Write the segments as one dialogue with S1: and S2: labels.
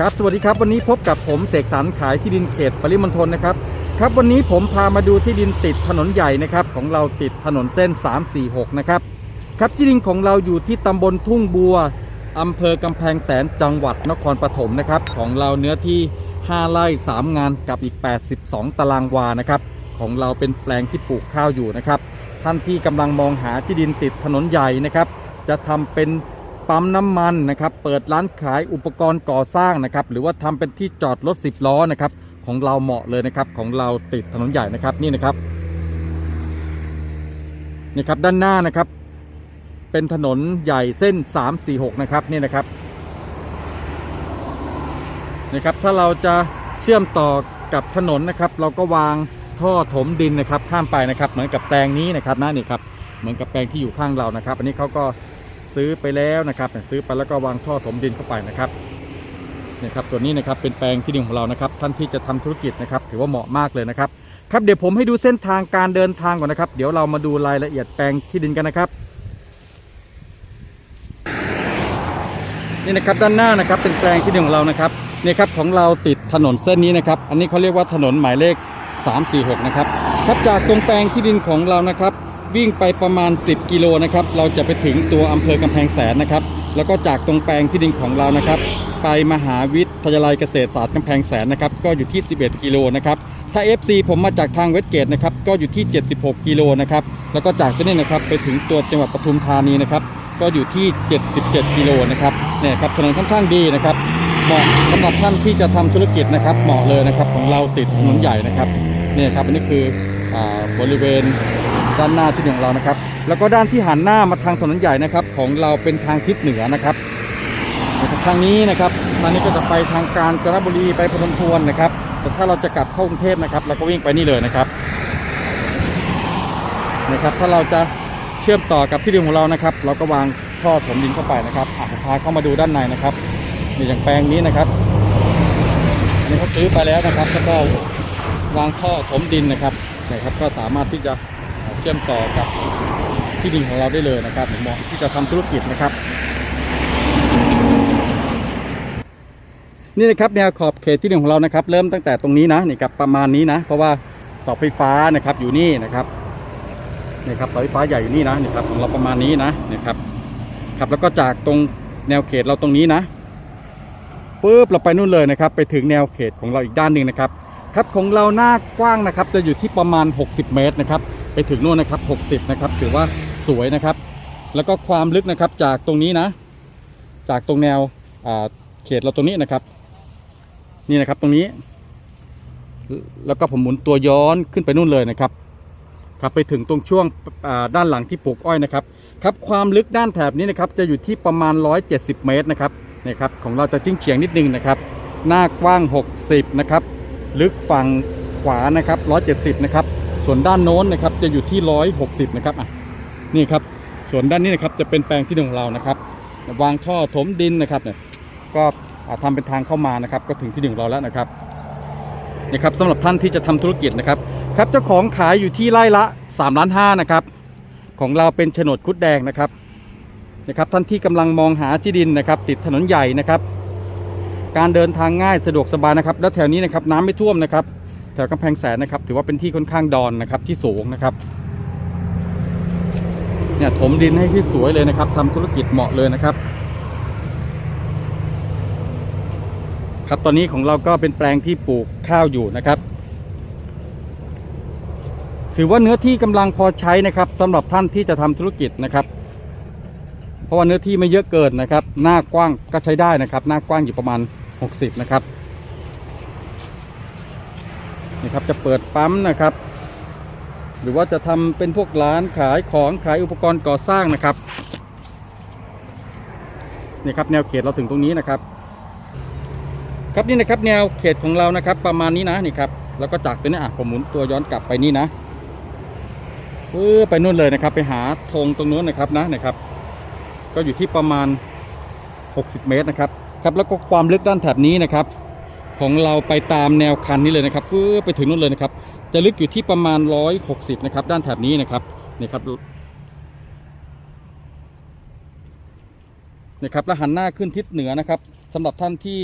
S1: ครับสวัสดีครับวันนี้พบกับผมเสกสรรขายที่ดินเขตปริมณฑลนะครับครับวันนี้ผมพามาดูที่ดินติดถนนใหญ่นะครับของเราติดถนนเส้น 346 นะครับครับที่ดินของเราอยู่ที่ตำบลทุ่งบัวอำเภอกำแพงแสนจังหวัดนครปฐมนะครับของเราเนื้อที่ 5 ไร่ 3 งานกับอีก 82 ตารางวานะครับของเราเป็นแปลงที่ปลูกข้าวอยู่นะครับท่านที่กำลังมองหาที่ดินติดถนนใหญ่นะครับจะทำเป็น ปั๊มน้ำมันนะครับ เปิดร้านขายอุปกรณ์ก่อสร้างนะครับ หรือว่าทำเป็นที่จอดรถ 10 ล้อนะครับ ของเราเหมาะเลยนะครับ ของเราติดถนนใหญ่นะครับนี่นะครับนี่ครับด้านหน้านะครับ เป็นถนนใหญ่เส้น 346 นะครับนี่นะครับนะครับถ้าเราจะเชื่อมต่อกับถนนนะครับ เราก็วางท่อถมดินนะครับ ข้ามไปนะครับ เหมือนกับแปลงนี้นะครับนะนี่ครับเหมือนกับแปลงที่อยู่ข้างเรานะครับ อันนี้เขาก็ ซื้อไปแล้วนะครับซื้อไปแล้วก็วางท่อถมดินเข้าไปนะครับนี่ครับส่วนนี้นะครับเป็นแปลงที่ดินของเรานะครับ ท่านที่จะทำธุรกิจนะครับ ถือว่าเหมาะมากเลยนะครับครับเดี๋ยวผมให้ดูเส้นทางการเดินทางก่อนนะครับ เดี๋ยวเรามาดูรายละเอียดแปลงที่ดินกันนะครับนี่นะครับด้านหน้านะครับเป็นแปลงที่ดินของเรานะครับนี่ครับของเราติดถนนเส้นนี้นะครับ อันนี้เขาเรียกว่าถนนหมายเลข 346 นะครับครับจากตรงแปลงที่ดินของเรานะครับ วิ่งไปประมาณ 10 กิโลนะครับ เราจะไปถึงตัวอำเภอกำแพงแสนนะครับ แล้วก็จากตรงแปลงที่ดินของเรานะครับ ไปมหาวิทยาลัยเกษตรศาสตร์กำแพงแสนนะครับ ก็อยู่ที่ 11 กิโลนะครับ ถ้า FC ผมมาจากทางเวสเกตนะครับ ก็อยู่ที่ 76 กิโลนะครับ แล้วก็จากที่นี่นะครับไปถึงตัวจังหวัดปทุมธานีนะครับ ก็อยู่ที่ 77 กิโลนะครับ เนี่ยครับถนนค่อนข้างดีนะครับ เหมาะสำหรับท่านที่จะทำธุรกิจนะครับ เหมาะเลยนะครับของเราติดถนนใหญ่นะครับ เนี่ยครับอันนี้คืออาบริเวณ ด้านหน้าที่ของเรานะครับ แล้วก็ด้านที่หันหน้ามาทางถนนใหญ่นะครับ ของเราเป็นทางทิศเหนือนะครับทางนี้นะครับทางนี้ก็จะไปทางการจนบุรีไปพนมทวนนะครับ แต่ถ้าเราจะกลับเข้ากรุงเทพนะครับ เราก็วิ่งไปนี่เลยนะครับนะครับ ถ้าเราจะเชื่อมต่อกับที่ดินของเรานะครับ เราก็วางท่อถมดินเข้าไปนะครับอะพาเข้ามาดูด้านในนะครับนี่อย่างแปลงนี้นะครับอันนี่เขาซื้อไปแล้วนะครับแล้วก็วางท่อถมดินนะครับนะครับ ก็สามารถที่จะ ชื่อมต่อกับที่ดินของเราได้เลยนะครับเหมาะที่จะทำธุรกิจนะครับ นี่นะครับแนวขอบเขตที่ดินของเรานะครับ เริ่มตั้งแต่ตรงนี้นะนี่ครับประมาณนี้นะ เพราะว่าเสาไฟฟ้านะครับอยู่นี่นะครับนี่ครับเสาไฟฟ้าใหญ่อยู่นี่นะนี่ครับของเราประมาณนี้นะนะครับครับแล้วก็จากตรงแนวเขตเราตรงนี้นะฟืบเราไปนู่นเลยนะครับ ไปถึงแนวเขตของเราอีกด้านหนึ่งนะครับ ครับของเราหน้ากว้างนะครับ จะอยู่ที่ประมาณ 60 เมตรนะครับ ไปถึงนู่นนะครับ 60 นะครับ ถือว่าสวยนะครับ แล้วก็ความลึกนะครับจากตรงนี้นะ จากตรงแนวเขตเราตรงนี้นะครับ นี่นะครับตรงนี้ แล้วก็ผมหมุนตัวย้อนขึ้นไปนู่นเลยนะครับครับไปถึงตรงช่วงด้านหลังที่ปลูกอ้อยนะครับครับความลึกด้านแถบนี้นะครับจะอยู่ที่ประมาณ 170 เมตรนะครับนี่ครับของเราจะจิ้งเฉียงนิดนึงนะครับ หน้ากว้าง 60 นะครับ ลึกฝั่งขวานะครับ 170 นะครับ ส่วนด้านโน้นนะครับจะอยู่ที่ 160 นะครับอะนี่ครับส่วนด้านนี้นะครับจะเป็นแปลงที่หนึ่งของเรานะครับ วางท่อถมดินนะครับเนี่ยก็อ่าทำเป็นทางเข้ามานะครับ ก็ถึงที่หนึ่งเราแล้วนะครับนี่ครับสำหรับท่านที่จะทำธุรกิจนะครับครับเจ้าของขายอยู่ที่ไร่ละ3ล้านห้านะครับของเราเป็นโฉนดคุดแดงนะครับนะครับท่านที่กำลังมองหาที่ดินนะครับ ติดถนนใหญ่นะครับ การเดินทางง่ายสะดวกสบายนะครับ แล้วแถวนี้นะครับน้ำไม่ท่วมนะครับ แถวกำแพงแสนนะครับ ถือว่าเป็นที่ค่อนข้างดอนนะครับที่สูงนะครับเนี่ยถมดินให้ที่สวยเลยนะครับทำธุรกิจเหมาะเลยนะครับ ครับตอนนี้ของเราก็เป็นแปลงที่ปลูกข้าวอยู่นะครับ ถือว่าเนื้อที่กำลังพอใช้นะครับสำหรับท่านที่จะทำธุรกิจนะครับเพราะว่าเนื้อที่ไม่เยอะเกินนะครับ หน้ากว้างก็ใช้ได้นะครับ หน้ากว้างอยู่ประมาณ 60 นะครับ นี่ครับจะเปิดปั๊มนะครับ หรือว่าจะทำเป็นพวกร้านขายของขายอุปกรณ์ก่อสร้างนะครับนี่ครับแนวเขตเราถึงตรงนี้นะครับ ครับนี่นะครับแนวเขตของเรานะครับ ประมาณนี้นะนี่ครับแล้วก็จากตัวนี้อะผมหมุนตัวย้อนกลับไปนี่นะปื้อไปนู่นเลยนะครับ ไปหาธงตรงนู้นนะครับนะนะครับ ก็อยู่ที่ประมาณ 60 เมตรนะครับครับแล้วก็ความลึกด้านแถบนี้นะครับ ของเราไปตามแนวคันนี้เลยนะครับปื้อไปถึงนู่นเลยนะครับ จะลึกอยู่ที่ประมาณ 160 นะครับ ด้านแถบนี้นะครับนี่ครับนี่ครับแล้วหันหน้าขึ้นทิศเหนือนะครับสำหรับท่านที่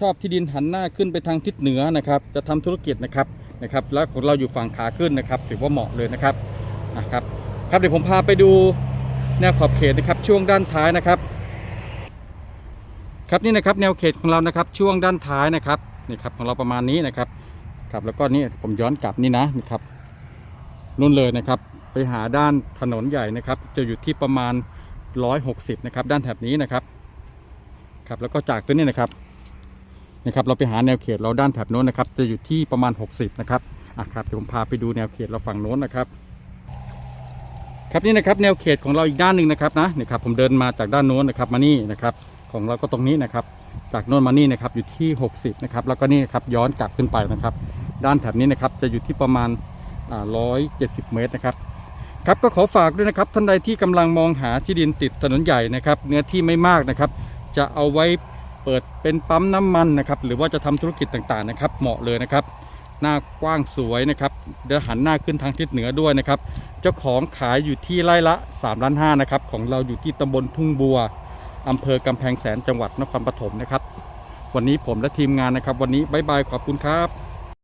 S1: ชอบที่ดินหันหน้าขึ้นไปทางทิศเหนือนะครับ จะทำธุรกิจนะครับนะครับ แล้วของเราอยู่ฝั่งขาขึ้นนะครับ ถือว่าเหมาะเลยนะครับนะครับ ครับเดี๋ยวผมพาไปดูแนวขอบเขตนะครับ ช่วงด้านท้ายนะครับ ครับนี่นะครับแนวเขตของเรานะครับช่วงด้านท้ายนะครับนี่ครับของเราประมาณนี้นะครับครับแล้วก็นี่ผมย้อนกลับนี่นะนี่ครับนู่นเลยนะครับ ไปหาด้านถนนใหญ่นะครับ จะอยู่ที่ประมาณ 160 นะครับ ด้านแถบนี้นะครับครับแล้วก็จากตัวนี้นะครับนะครับ เราไปหาแนวเขตเราด้านแถบโน้นนะครับ จะอยู่ที่ประมาณ 60 นะครับอะครับเดี๋ยวผมพาไปดูแนวเขตเราฝั่งโน้นนะครับครับนี่นะครับแนวเขตของเราอีกด้านหนึ่งนะครับนะนี่ครับผมเดินมาจากด้านโน้นนะครับมานี่นะครับ ของเราก็ตรงนี้นะครับ จากโน้นมานี่นะครับอยู่ที่ 60นะครับแล้วก็นี่ครับย้อนกลับขึ้นไปนะครับ ด้านแถบนี้นะครับจะอยู่ที่ประมาณอ่า170เมตรนะครับครับก็ขอฝากด้วยนะครับท่านใดที่กำลังมองหาที่ดินติดถนนใหญ่นะครับเนื้อที่ไม่มากนะครับ จะเอาไว้เปิดเป็นปั๊มน้ำมันนะครับหรือว่าจะทำธุรกิจต่างๆนะครับ เหมาะเลยนะครับ หน้ากว้างสวยนะครับเดี๋ยวหันหน้าขึ้นทางทิศเหนือด้วยนะครับ เจ้าของขายอยู่ที่ไร่ละ3ล้านห้านะครับของเราอยู่ที่ตำบลทุ่งบัว อำเภอกำแพงแสนจังหวัดนครปฐมนะครับ วันนี้ผมและทีมงานนะครับ วันนี้บายบายขอบคุณครับ